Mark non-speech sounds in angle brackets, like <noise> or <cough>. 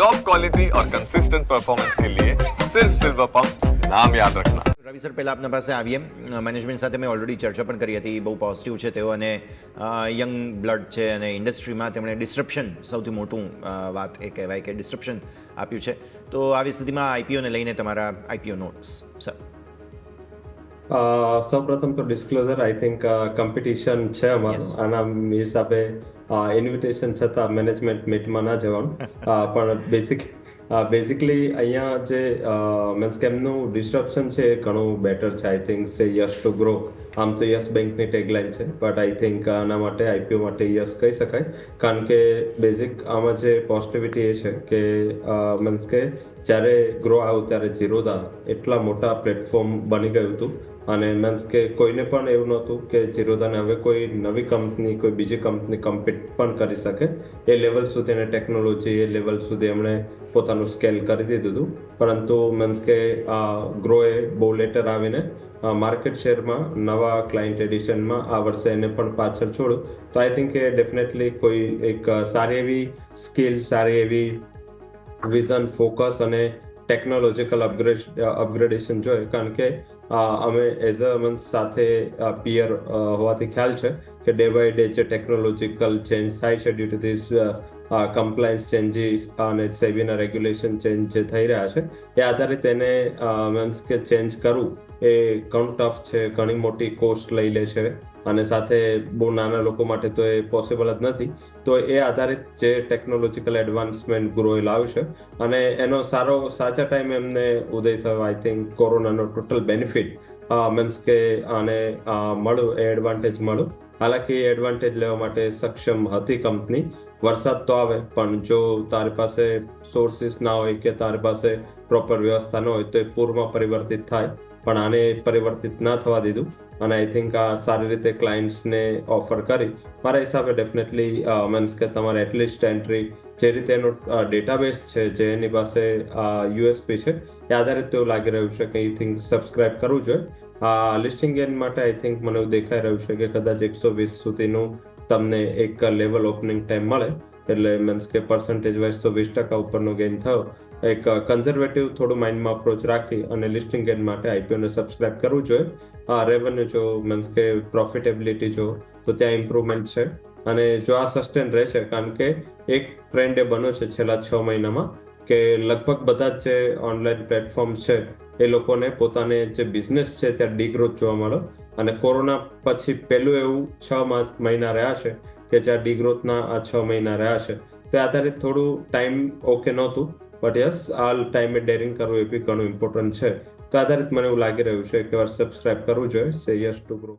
Top quality और consistent performance के लिए सिर्फ सिल्वर पंप नाम याद रखना રવિ સર પહેલાં આપના પાસે આવીએ મેનેજમેન્ટ સાથે મેં ઓલરેડી ચર્ચા પણ કરી હતી બહુ પોઝિટિવ છે તેઓ અને યંગ બ્લડ છે અને ઇન્ડસ્ટ્રીમાં તેમણે ડિસ્ટ્રપ્શન સૌથી મોટું અ, વાત એ કહેવાય કે ડિસ્ટ્રપ્શન આપ્યું છે તો આવી સ્થિતિમાં આઈપીઓને લઈને તમારા આઈપીઓ નોટ્સ સર સૌ પ્રથમ તો ડિસ્ક્લોઝર આઈ થિંક કોમ્પિટિશન છે અમારું. આના હિસાબે ઇન્વિટેશન છતાં મેનેજમેન્ટ મીટમાં ના જવાનું. <laughs> પણ બેસિક બેઝિકલી અહીંયા જે મીન્સ કે એમનું ડિસ્ટ્રપ્શન છે એ ઘણું બેટર છે. I think say yes to grow આમ તો યસ બેંકની ટેગલાઇન છે. બટ આઈ થિંક આના માટે આઈપીઓ માટે યસ કહી શકાય. કારણ કે બેઝિક આમાં જે પોઝિટિવિટી એ છે કે મીન્સ કે જ્યારે ગ્રો આવ્યું ત્યારે જીરોદા એટલા મોટા પ્લેટફોર્મ બની ગયું હતું. અને મીન્સ કે કોઈને પણ એવું નહોતું કે જીરોદાને હવે કોઈ નવી કંપની કોઈ બીજી કંપની કમ્પીટ પણ કરી શકે. એ લેવલ સુધી એને ટેકનોલોજી એ લેવલ સુધી એમણે પોતાનું સ્કેલ કરી દીધું હતું. પરંતુ મીન્સ કે આ ગ્રોએ બહુ લેટર આવીને માર્કેટ શેરમાં નવા ક્લાયન્ટ એડિશનમાં આ વર્ષે એને પણ પાછળ છોડ્યું. તો આઈ થિંક એ ડેફિનેટલી કોઈ એક સારી એવી સ્કિલ સારી એવી વિઝન, ફોકસ અને ટેકનોલોજીકલ અપગ્રેડ, અપગ્રેડેશન જોઈએ. કારણ કે અમે એઝ અ મન સાથે પિયર હોવાથી ખ્યાલ છે કે ડે બાય ડે જે ટેકનોલોજીકલ ચેન્જ થાય છે due to this compliance changes અને સેબીના રેગ્યુલેશન ચેન્જ જે થઈ રહ્યા છે, એ આધારે તેને મીન્સ કે ચેન્જ કરવું એ ઘણું ટફ છે, ઘણી મોટી કોસ્ટ લઈ લે છે. અને સાથે બહુ નાના લોકો માટે તો એ પોસિબલ જ નથી. તો એ આધારિત જે ટેકનોલોજીકલ એડવાન્સમેન્ટ ગ્રોએ લાવશે અને એનો સારો, સાચા ટાઈમે એમને ઉદય થયો આઈ થિંક કોરોનાનો ટોટલ બેનિફિટ મીન્સ કે આને મળું એ એડવાન્ટેજ મળ્યું. હાલાકી એડવાન્ટેજ લેવા માટે સક્ષમ હતી કંપની વરસાદ તો આવે, પણ જો તારી પાસે સોર્સિસ ના હોય કે તારી પાસે પ્રોપર વ્યવસ્થા ન હોય તો એ પૂરમાં પરિવર્તિત થાય. પણ આને પરિવર્તિત ના થવા દીધું. અને આઈ થિંક આ સારી રીતે ક્લાયન્ટ્સને ઓફર કરી. મારા હિસાબે ડેફિનેટલી મીન્સ કે તમારે એટલીસ્ટ એન્ટ્રી જે રીતે એનો ડેટાબેઝ છે, જે એની પાસે યુએસપી છે, એ આધારિત એવું લાગી રહ્યું છે કે આઈ થિંક સબસ્ક્રાઇબ કરવું જોઈએ લિસ્ટિંગ ગેન માટે આઈ થિંક મને એવું દેખાઈ રહ્યું છે કે કદાચ એકસો વીસ સુધીનું તમને એક લેવલ ઓપનિંગ ટાઈમ મળે. એટલે મીન્સ કે પર્સન્ટેજ વાઇઝ તો વીસ ટકા ઉપરનો ગેઇન થયો. એક કન્ઝર્વેટિવ થોડું માઇન્ડમાં અપ્રોચ રાખી અને લિસ્ટિંગ ગેન માટે આઈપીઓને સબસ્ક્રાઇબ કરવું જોઈએ. આ રેવન્યુ જો મીન્સ કે પ્રોફિટેબિલિટી જો, તો ત્યાં ઇમ્પ્રુવમેન્ટ છે. અને જો આ સસ્ટેન રહેશે, કારણ કે એક ટ્રેન્ડ એ બન્યો છે છેલ્લા છ મહિનામાં કે લગભગ બધા જ ઓનલાઈન પ્લેટફોર્મ છે, એ લોકોને પોતાને જે બિઝનેસ છે, ત્યાં ડીગ્રોથ જોવા મળ્યો અને કોરોના પછી પહેલું એવું છ મહિના રહ્યા છે કે જ્યાં ડીગ્રોથના આ છ મહિના રહ્યા છે. તો આધારિત થોડું ટાઈમ ઓકે નહોતું બટ યસ આ ટાઈમે ડેરિંગ કરવું એ બી ઘણું ઇમ્પોર્ટન્ટ છે. તો આધારિત મને એવું લાગી રહ્યું છે કે વાર સબસ્ક્રાઇબ કરવું જોઈએ સે યસ ટુ ગ્રો